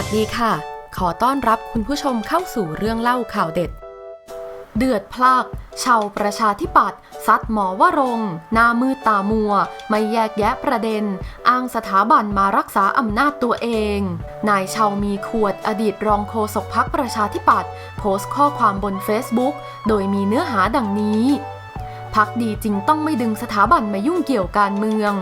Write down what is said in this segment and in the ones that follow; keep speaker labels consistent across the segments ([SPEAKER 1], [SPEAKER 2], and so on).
[SPEAKER 1] ัสดีค่ะ ขอต้อนรับคุณผู้ชมเข้าสู่เรื่องเล่าข่าวเด็ด เดือดพลากชาวประชาธิปัตย์ซัดหมอวรงหน้ามืดตามัว ไม่แยกแยะประเด็น อ้างสถาบันมารักษาอำนาจตัวเอง นายชาวมีขวดอดีตรองโฆษกพักประชาธิปัตย์โพสต์ข้อความบน Facebook โดยมีเนื้อหาดังนี้พักดีจริงต้องไม่ดึงสถาบันมายุ่งเกี่ยวการเมือง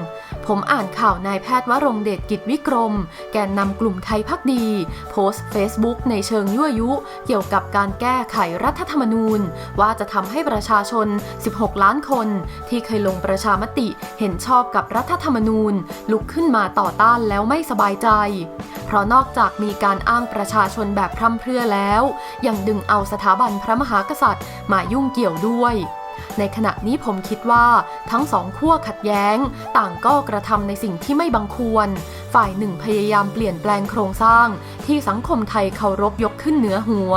[SPEAKER 1] ผมอ่านข่าวนายแพทย์วรงเดชกิจวิกรม แกนนำกลุ่มไทยพักดี โพสต์ Facebook ในเชิงยั่วยุ เกี่ยวกับการแก้ไขรัฐธรรมนูญ ว่าจะทำให้ประชาชน 16 ล้านคน ที่เคยลงประชามติเห็นชอบกับรัฐธรรมนูญ ลุกขึ้นมาต่อต้านแล้วไม่สบายใจ เพราะนอกจากมีการอ้างประชาชนแบบพร่ำเพรื่อแล้ว ยังดึงเอาสถาบันพระมหากษัตริย์มายุ่งเกี่ยวด้วย ในขณะนี้ผมคิดว่าทั้งสองขั้วขัดแย้ง ต่างก็กระทำในสิ่งที่ไม่บังควร ฝ่ายหนึ่งพยายามเปลี่ยนแปลงโครงสร้าง ที่สังคมไทยเคารพยกขึ้นเหนือหัว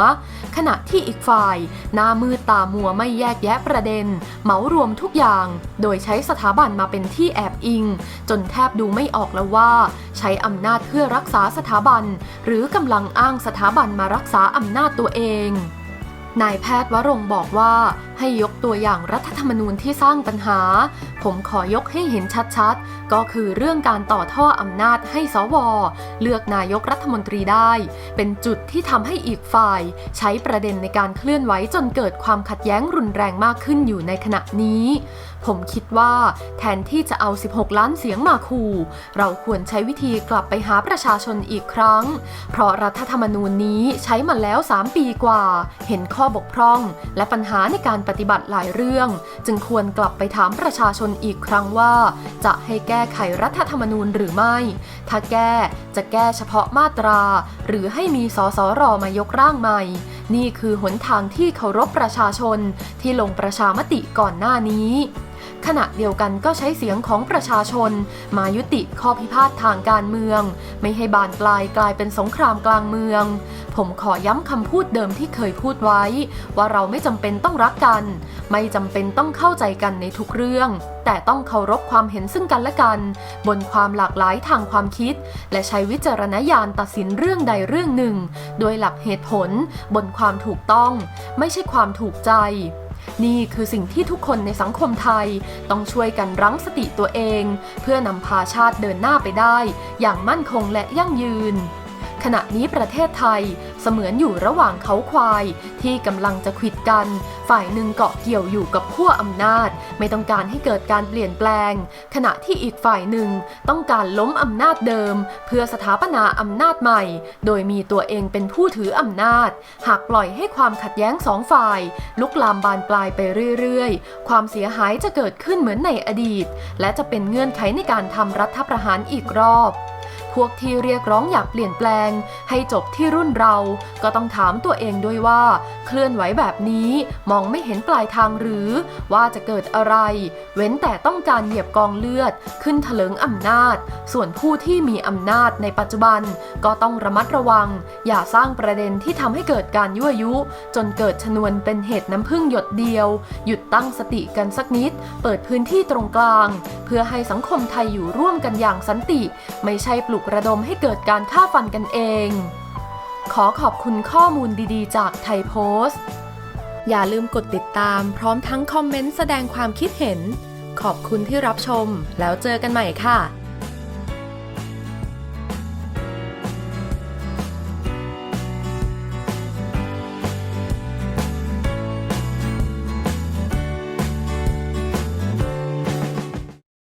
[SPEAKER 1] ขณะที่อีกฝ่าย หน้ามืดตามัวไม่แยกแยะประเด็น เหมารวมทุกอย่าง โดยใช้สถาบันมาเป็นที่แอบอิง จนแทบดูไม่ออกแล้วว่า ใช้อำนาจเพื่อรักษาสถาบัน หรือกำลังอ้างสถาบันมารักษาอำนาจตัวเองนายแพทย์วรงบอกว่า ให้ยกตัวอย่างรัฐธรรมนูญที่สร้างปัญหา ผมขอยกให้เห็นชัดๆ ก็คือเรื่องการต่อท่ออำนาจให้สว เลือกนายกรัฐมนตรีได้ เป็นจุดที่ทำให้อีกฝ่าย ใช้ประเด็นในการเคลื่อนไหวจนเกิดความขัดแย้งรุนแรงมากขึ้นอยู่ในขณะนี้ ผมคิดว่าแทนที่จะเอา 16 ล้านเสียงมาขู่ เราควรใช้วิธีกลับไปหาประชาชนอีกครั้ง เพราะรัฐธรรมนูญนี้ใช้มาแล้ว 3 ปีกว่า เห็นข้อบกพร่อง และปัญหาในการปฏิบัติหลายเรื่อง จึงควรกลับไปถามประชาชนอีกครั้งว่า จะให้แก้ไขรัฐธรรมนูญหรือไม่ ถ้าแก้จะแก้เฉพาะมาตรา หรือให้มีสสรมายกร่างใหม่ นี่คือหนทางที่เคารพประชาชนที่ลงประชามติก่อนหน้านี้ขณะเดียวกันก็ใช้เสียงของประชาชน มายุติข้อพิพาททางการเมือง ไม่ให้บานปลายกลายเป็นสงครามกลางเมือง ผมขอย้ำคำพูดเดิมที่เคยพูดไว้ ว่าเราไม่จำเป็นต้องรักกัน ไม่จำเป็นต้องเข้าใจกันในทุกเรื่อง แต่ต้องเคารพความเห็นซึ่งกันและกัน บนความหลากหลายทางความคิด และใช้วิจารณญาณตัดสินเรื่องใดเรื่องหนึ่ง โดยหลักเหตุผล บนความถูกต้อง ไม่ใช่ความถูกใจนี่คือสิ่งที่ทุกคนในสังคมไทย ต้องช่วยกันรั้งสติตัวเอง เพื่อนำพาชาติเดินหน้าไปได้ อย่างมั่นคงและยั่งยืน ขณะนี้ประเทศไทยเสมือนอยู่ระหว่างเขาควาย ที่กำลังจะขิดกัน ฝ่ายหนึ่งเกาะเกี่ยวอยู่กับขั้วอำนาจ ไม่ต้องการให้เกิดการเปลี่ยนแปลง ขณะที่อีกฝ่ายหนึ่งต้องการล้มอำนาจเดิม เพื่อสถาปนาอำนาจใหม่ โดยมีตัวเองเป็นผู้ถืออำนาจ หากปล่อยให้ความขัดแย้งสองฝ่าย ลุกลามบานปลายไปเรื่อยๆ ความเสียหายจะเกิดขึ้นเหมือนในอดีต และจะเป็นเงื่อนไขในการทำรัฐประหารอีกรอบ พวกที่เรียกร้องอยากเปลี่ยนแปลง ให้จบที่รุ่นเรา ก็ต้องถามตัวเองด้วยว่า เคลื่อนไหวแบบนี้มองไม่เห็นปลายทางหรือ ว่าจะเกิดอะไร เว้นแต่ต้องการเหยียบกองเลือด ขึ้นเถลิงอำนาจ ส่วนผู้ที่มีอำนาจในปัจจุบัน ก็ต้องระมัดระวัง อย่าสร้างประเด็นที่ทำให้เกิดการยั่วยุ จนเกิดชนวนเป็นเหตุน้ำพึ่งหยดเดียว หยุดตั้งสติกันสักนิด เปิดพื้นที่ตรงกลาง เพื่อให้สังคมไทยอยู่ร่วมกันอย่างสันติ ไม่ใช่ปลุกกระดมให้เกิดการฆ่าฟันกันเอง ขอขอบคุณข้อมูลดีๆ จากไทยโพสต์ อย่าลืมกดติดตามพร้อมทั้งคอมเมนต์แสดงความคิดเห็น ขอบคุณที่รับชมแล้วเจอกันใหม่ค่ะ